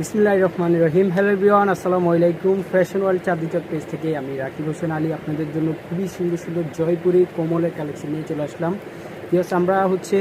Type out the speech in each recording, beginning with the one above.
বিসমুল্লাহ রহমান রহিম hello everyone আসসালামু আলাইকুম। ফ্যাশন ওয়ার্ল্ড চাঁদিচক পেজ থেকে আমি রাকিব হোসেন আলী আপনাদের জন্য খুবই সুন্দর সুন্দর জয়পুরি কোমলের কালেকশন নিয়ে চলে আসলাম। ইয়েস আমরা হচ্ছে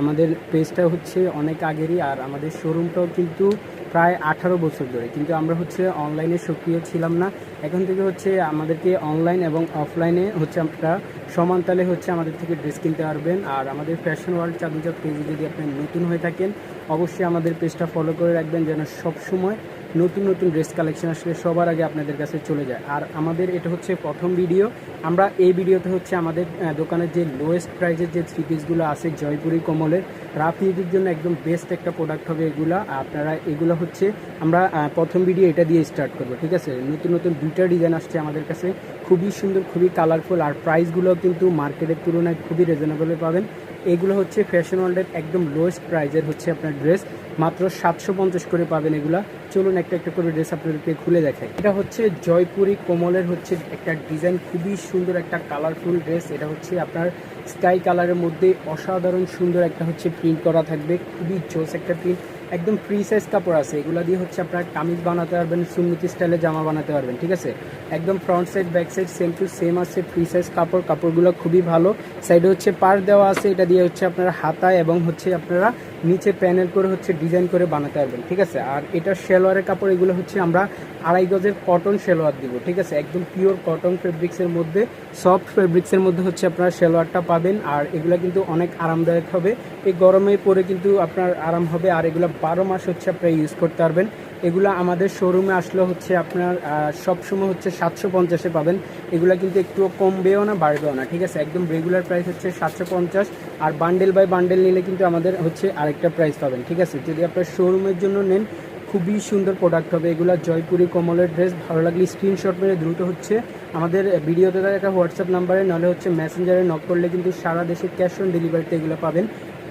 আমাদের পেজটা হচ্ছে অনেক আগেরই আর আমাদের শোরুমটাও কিন্তু প্রায় আঠারো বছর ধরে। কিন্তু আমরা হচ্ছে অনলাইনে সক্রিয় ছিলাম না। এখন থেকে হচ্ছে আমাদেরকে অনলাইন এবং অফলাইনে হচ্ছে আমরা সমান তালে হচ্ছে আমাদের থেকে ড্রেস কিনতে পারবেন। আর আমাদের ফ্যাশন ওয়ার্ল্ড চাঁদিচক পেজে যদি আপনি নতুন হয়ে থাকেন, অবশ্যই আমাদের পেজটা ফলো করে রাখবেন যেন সবসময় নতুন নতুন ড্রেস কালেকশন আসলে সবার আগে আপনাদের কাছে চলে যায়। আর আমাদের এটা হচ্ছে প্রথম ভিডিও আমরা এই ভিডিওতে হচ্ছে আমাদের দোকানের যে লোয়েস্ট প্রাইজের যে থ্রি পিসগুলো আছে, জয়পুরি কমলের, রাফ ইউজের জন্য একদম বেস্ট একটা প্রোডাক্ট হবে এগুলা। আপনারা এগুলো হচ্ছে আমরা প্রথম ভিডিও এটা দিয়ে স্টার্ট করব, ঠিক আছে? নতুন নতুন দুইটা ডিজাইন আসছে আমাদের কাছে। খুবই সুন্দর, খুবই কালারফুল আর প্রাইসগুলো কিন্তু মার্কেটের তুলনায় খুবই রিজনেবলে পাবেন। এগুলো হচ্ছে ফ্যাশন ওয়ার্ল্ডের একদম লোয়েস্ট প্রাইজের হচ্ছে আপনার ড্রেস মাত্র সাতশো পঞ্চাশ করে পাবেন এগুলা। চলুন একটা একটা করে ড্রেস আপনাদেরকে খুলে দেখাই। এটা হচ্ছে জয়পুরি কোমলের হচ্ছে একটা ডিজাইন খুবই সুন্দর একটা কালারফুল ড্রেস এটা হচ্ছে আপনার স্কাই কালারের মধ্যে অসাধারণ সুন্দর একটা হচ্ছে প্রিন্ট করা থাকবে। খুবই জোস একটা প্রিন্ট একদম ফ্রি সাইজ কাপড় আছে। এগুলো দিয়ে হচ্ছে আপনার কামিজ বানাতে পারবেন, সুন্নতি স্টাইলে জামা বানাতে পারবেন, ঠিক আছে? একদম front side back side same to same আছে ফ্রি সাইজ কাপড়। কাপড়গুলো খুবই ভালো। সাইডে হচ্ছে পার দেওয়া আছে। এটা হচ্ছে আপনারা হাতায় এবং হচ্ছে আপনারা নিচে প্যানেল করে হচ্ছে ডিজাইন করে বানাতে পারবেন, ঠিক আছে? আর এটা শেলোয়ারের কাপড়, এগুলো হচ্ছে আমরা আড়াই গজের কটন শেলোয়ার দিব, ঠিক আছে? একদম পিওর কটন ফেব্রিক্সের মধ্যে সফট ফেব্রিক্সের মধ্যে হচ্ছে আপনারা শেলোয়ারটা পাবেন। আর এগুলো কিন্তু অনেক আরামদায়ক হবে। এই গরমে পরে কিন্তু আপনার আরাম হবে। আর এগুলো বারো মাস হচ্ছে আপনারা ইউজ করতে পারবেন। এগুলো আমাদের শোরুমে আসলে হচ্ছে আপনার সবসময় হচ্ছে সাতশো পঞ্চাশে পাবেন। এগুলো কিন্তু একটু কমবেও না, বাড়বেও না, ঠিক আছে? একদম রেগুলার প্রাইস হচ্ছে সাতশো পঞ্চাশ। আর বান্ডেল বাই বান্ডেল নিলে কিন্তু আমাদের হচ্ছে আরেকটা প্রাইস পাবেন, ঠিক আছে? যদি আপনার শোরুমের জন্য নেন, খুবই সুন্দর প্রোডাক্ট হবে। এগুলো জয়পুরি কমলের ড্রেস ভালো লাগলে স্ক্রিনশট মেরে দ্রুত হচ্ছে আমাদের ভিডিওতে দেখা হোয়াটসঅ্যাপ নাম্বারে নাহলে হচ্ছে মেসেঞ্জারে নক করলে কিন্তু সারা দেশে ক্যাশ অন ডেলিভারিতে এগুলো পাবেন।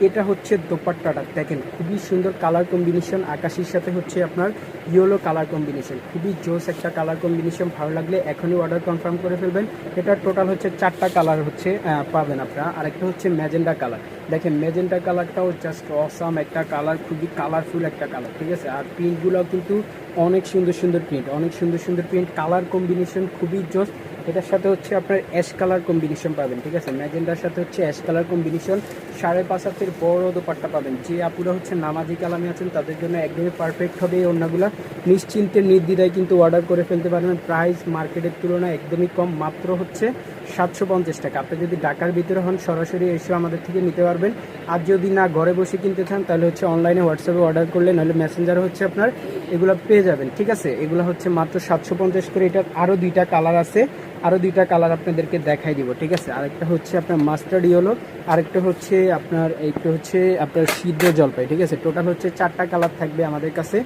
এটা হচ্ছে দোপাট্টাটা। দেখেন, খুবই সুন্দর কালার কম্বিনেশন আকাশির সাথে হচ্ছে আপনার ইয়েলো কালার কম্বিনেশন খুবই জোস একটা কালার কম্বিনেশন ভালো লাগলে এখনই অর্ডার কনফার্ম করে ফেলবেন। এটা টোটাল হচ্ছে চারটা কালার হচ্ছে পাবেন আপনারা। আরেকটা হচ্ছে ম্যাজেন্ডা কালার দেখেন ম্যাজেন্ডা কালারটাও জাস্ট অসাম একটা কালার খুবই কালারফুল একটা কালার ঠিক আছে? আর প্রিন্টগুলো কিন্তু অনেক সুন্দর সুন্দর প্রিন্ট অনেক সুন্দর সুন্দর প্রিন্ট কালার কম্বিনেশন খুবই জোস। এটার সাথে হচ্ছে আপনার অ্যাশ কালার কম্বিনেশন পাবেন, ঠিক আছে? ম্যাজেন্ডার সাথে হচ্ছে অ্যাশ কালার কম্বিনেশন সাড়ে পাঁচ হাতের বড় দোপাট্টা পাবেন। যে আপুরা হচ্ছে নামাজি কালামে আছেন, তাদের জন্য একদমই পারফেক্ট হবে এই অন্যগুলো নিশ্চিন্তে নির্দ্বিধায় কিন্তু অর্ডার করে ফেলতে পারবেন। প্রাইস মার্কেটের তুলনায় একদমই কম, মাত্র হচ্ছে সাতশো পঞ্চাশ টাকা। আপনি যদি ঢাকার ভিতরে হন, সরাসরি এসে আমাদের থেকে নিতে পারবেন। আর যদি না, ঘরে বসে কিনতে চান, তাহলে হচ্ছে অনলাইনে হোয়াটসঅ্যাপে অর্ডার করলে, নাহলে মেসেঞ্জারে হচ্ছে আপনার, এগুলো পেয়ে যাবেন, ঠিক আছে? এগুলো হচ্ছে মাত্র সাতশো পঞ্চাশ করে। এটা আরও দুইটা কালার আছে। আরও দুইটা কালার আপনাদেরকে দেখাই দিব, ঠিক আছে? আরেকটা হচ্ছে আপনার মাস্টার্ড ইয়েলো আরেকটা হচ্ছে আপনার, একটা হচ্ছে আপনার সিদ্ধ জলপাই, ঠিক আছে? টোটাল হচ্ছে চারটা কালার থাকবে আমাদের কাছে।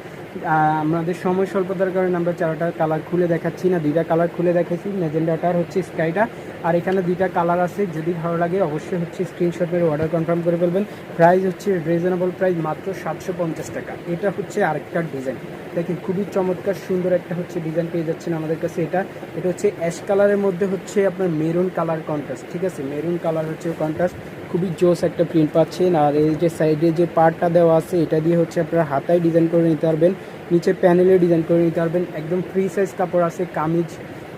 আমাদের সময় স্বল্পতার কারণে আমরা চারটা কালার খুলে দেখাচ্ছি না, দুইটা কালার খুলে দেখাচ্ছি। ম্যাজেন্ডাটার হচ্ছে স্কাইটা আর এখানে দুইটা কালার আছে, যদি ভালো লাগে অবশ্যই হচ্ছে স্ক্রিনশট মেরে অর্ডার কনফার্ম করে ফেলবেন। প্রাইস হচ্ছে রিজনেবল প্রাইস মাত্র সাতশো পঞ্চাশ টাকা। এটা হচ্ছে আরেকটা ডিজাইন দেখেন, খুবই চমৎকার, সুন্দর একটা হচ্ছে ডিজাইন পেয়ে যাচ্ছেন আমাদের কাছে এটা। এটা হচ্ছে অ্যাশ কালারের মধ্যে হচ্ছে আপনার মেরুন কালার কন্ট্রাস্ট ঠিক আছে? মেরুন কালার হচ্ছে কন্ট্রাস্ট খুবই জোস একটা প্রিন্ট পাচ্ছেন। আর এই যে সাইডে যে পার্টটা দেওয়া আছে, এটা দিয়ে হচ্ছে আপনারা হাতায় ডিজাইন করে নিতে পারবেন। নিচে প্যানেলে ডিজাইন করে নিতে পারবেন। একদম ফ্রি সাইজ কাপড় আছে, কামিজ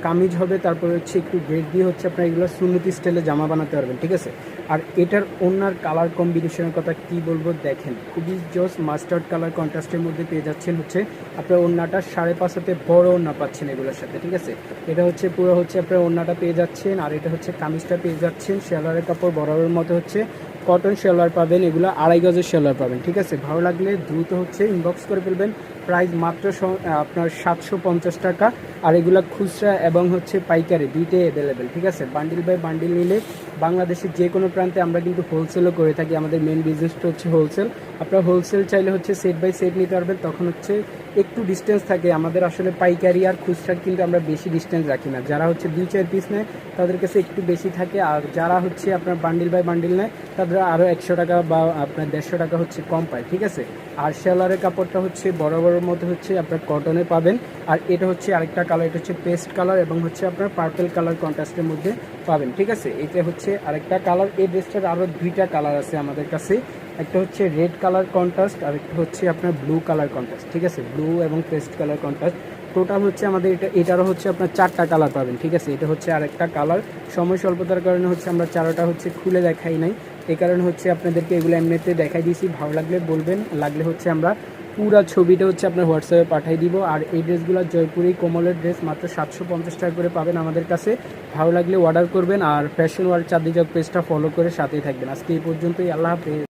কামিজ হবে, তারপরে হচ্ছে একটু গ্রেড দিয়ে হচ্ছে আপনারা এগুলো সুন্নতি স্টাইলে জামা বানাতে পারবেন, ঠিক আছে? আর এটার ওনার কালার কম্বিনেশনের কথা কি বলব দেখেন, খুবই জোস মাস্টার্ড কালার কন্ট্রাস্টের মধ্যে পেয়ে যাচ্ছেন হচ্ছে আপনার ওড়নাটা সাড়ে পাঁচ হাতে বড় ওড়না পাচ্ছেন এগুলোর সাথে, ঠিক আছে? এটা হচ্ছে পুরো হচ্ছে আপনার ওড়নাটা পেয়ে যাচ্ছেন আর এটা হচ্ছে কামিজটা পেয়ে যাচ্ছেন শেলারের কাপড় বরাবরের মতো হচ্ছে কটন শেলার পাবেন, এগুলো আড়াই গজের শেলার পাবেন, ঠিক আছে? ভালো লাগলে দ্রুত হচ্ছে ইনবক্স করে ফেলবেন প্রাইস মাত্র আপনার সাতশো পঞ্চাশ টাকা আর এগুলো খুচরা এবং হচ্ছে পাইকারি, দুইটাই অ্যাভেলেবেল ঠিক আছে? বান্ডিল বাই বান্ডিল নিলে বাংলাদেশের যে কোনো প্রান্তে আমরা কিন্তু হোলসেলও করে থাকি। আমাদের মেন বিজনেসটা হচ্ছে হোলসেল আপনারা হোলসেল চাইলে হচ্ছে সেট বাই সেট নিতে পারবেন। তখন হচ্ছে একটু ডিস্টেন্স থাকে, আমাদের আসলে পাইকারি আর খুচরা কিন্তু আমরা বেশি ডিস্টেন্স রাখি না। যারা হচ্ছে দুই, চার পিস নেয়, তাদের কাছে একটু বেশি থাকে। আর যারা হচ্ছে আপনার বান্ডিল বাই বান্ডিল নেয়, তাদের আরও একশো টাকা বা আপনার দেড়শো টাকা হচ্ছে কম পায়, ঠিক আছে? আর শেলারের কাপড়টা হচ্ছে বড় বড় মধ্যে হচ্ছে আপনার কটনে পাবেন। আর এটা হচ্ছে আরেকটা কালার এটা হচ্ছে পেস্ট কালার এবং হচ্ছে আপনার পার্পেল কালার কন্ট্রাস্টের মধ্যে পাবেন, ঠিক আছে? এটা হচ্ছে আরেকটা কালার এই ড্রেসটার আরও দুইটা কালার আছে আমাদের কাছে। একটা হচ্ছে রেড কালার কন্ট্রাস্ট আর একটা হচ্ছে আপনার ব্লু কালার কন্ট্রাস্ট ঠিক আছে? ব্লু এবং পেস্ট কালার কন্ট্রাস্ট টোটাল হচ্ছে আমাদের এটা, এটারও হচ্ছে আপনার চারটা কালার পাবেন, ঠিক আছে? এটা হচ্ছে আরেকটা কালার সময় স্বল্পতার কারণে হচ্ছে আমরা চারোটা হচ্ছে খুলে দেখাই নাই। এই কারণে হচ্ছে আপনাদেরকে এগুলো এমনিতে দেখাই দিয়েছি। ভালো লাগলে বলবেন, লাগলে হচ্ছে আমরা পুরা ছবিটা হচ্ছে আপনার হোয়াটসঅ্যাপে পাঠিয়ে দিব। আর এই ড্রেসগুলো জয়পুরি কোমলের ড্রেস মাত্র সাতশো পঞ্চাশ টাকা করে পাবেন আমাদের কাছে। ভালো লাগলে অর্ডার করবেন আর ফ্যাশন ওয়ার্ল্ড চাঁদিজক পেজটা ফলো করে সাথেই থাকবেন। আজকে এই পর্যন্তই, আল্লাহ হাফেজ।